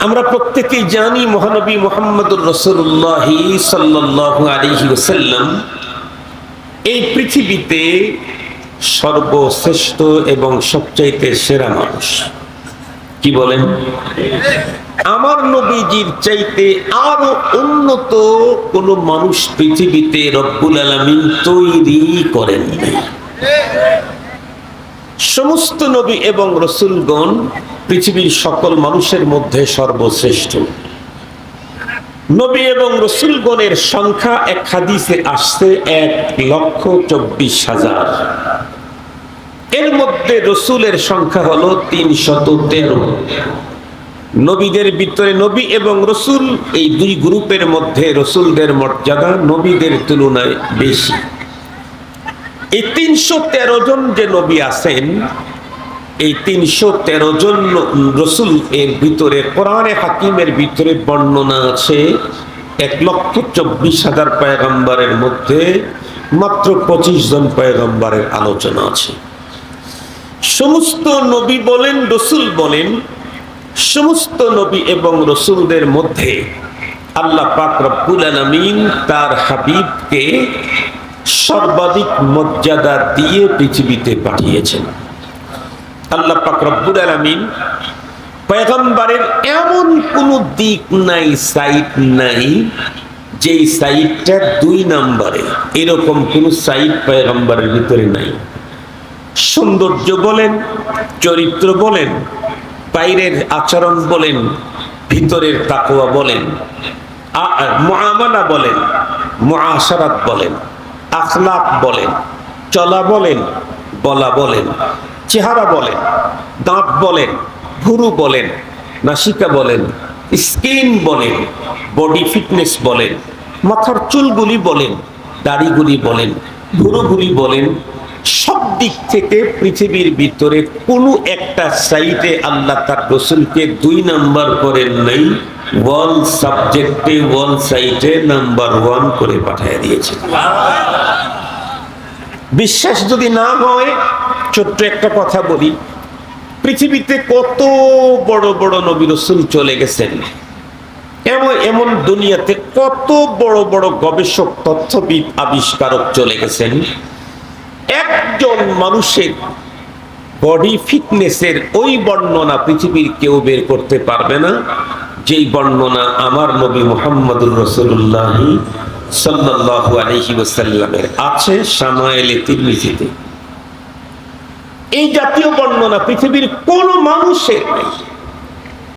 আমরা প্রত্যেকেই জানি মহানবী মোহাম্মদুর রসুল্লাহ সাল্লাহ আলহি ওসাল্লাম এই পৃথিবীতে সর্বশ্রেষ্ঠ এবং সবচাইতে সেরা মানুষ। কি বলেন? আমার নবীজির চাইতে আরও উন্নত কোন মানুষ পৃথিবীতে রব্বুল আলমিন তৈরি করেন সমস্ত নবী এবং রসুলগণ পৃথিবীর সকল মানুষের মধ্যে সর্বশ্রেষ্ঠ। নবী এবং রসুলগণের সংখ্যা এক হাদিসে আসছে এক লক্ষ চব্বিশ হাজার। এর মধ্যে রসুলের সংখ্যা হলো তিনশত তেরো। নবীদের ভিতরে নবী এবং রসুল, এই দুই গ্রুপের মধ্যে রসুলদের মর্যাদা নবীদের তুলনায় বেশি। এই তিনশো তেরো জন যে নবী আছেন এই তিনশো তেরো জন রসুল এর ভিতরে, কোরআনে হাকিমের ভিতরে বর্ণনা আছে, এক লক্ষ চব্বিশ হাজার পায়গম্বরের মধ্যে মাত্র পঁচিশ জন পায়গম্বরের আলোচনা আছে। সমস্ত নবী বলেন, রসুল বলেন, সমস্ত নবী এবং রসুলদের মধ্যে আল্লাহ পাক রব্বুল আলমিন তার হাবিবকে সর্বাধিক মর্যাদা দিয়ে পৃথিবীতে পাঠিয়েছেন। আল্লাহ পাক রব্বুল আলমিন পয়গম্বরের এমন কোনো দিক নাই, সাইট নাই, যেই সাইটটা দুই নাম্বারে। এরকম কোন সাইট পয়গম্বরের ভিতরে নাই। সৌন্দর্য বলেন, চরিত্র বলেন, বাইরের আচরণ বলেন, ভিতরের তাকোয়া বলেন মহামানা বলেন মহাসারাত বলেন, আখলাক বলেন, চলা বলেন, বলা বলেন। চেহারা বলেন, দাঁত বলেন, ভুরু বলেন, নাসিকা বলেন, স্কিন বলেন, বডি ফিটনেস বলেন, মাথার চুলগুলি বলেন, দাড়িগুলি বলেন, ভুরুগুলি বলেন, সব দিক থেকে পৃথিবীর ভিতরে কোনো একটা সাইটে আল্লাহ তার রসুলকে দুই নাম্বার করেন নাই ওয়ান সাবজেক্টে ওয়ান সাইটে নাম্বার ওয়ান করে পাঠিয়ে দিয়েছে। বিশ্বাস যদি না হয় ছোট্ট একটা কথা বলি। পৃথিবীতে কত বড় বড় নবী রসুল চলে গেছেন। এমন এমন দুনিয়াতে কত বড় বড় গবেষক, তথ্যবিদ, আবিষ্কারক চলে গেছেন। একজন মানুষের বডি ফিটনেসের ওই বর্ণনা পৃথিবীর কেউ বের করতে পারবে না, যেই বর্ণনা আমার নবী মোহাম্মদুর রসুল্লাহ সাল্লাহু আলহি আছে, সামায়েলে তিরমিজিতে। এই জাতীয় বর্ণনা পৃথিবীর কোন মানুষের নেই।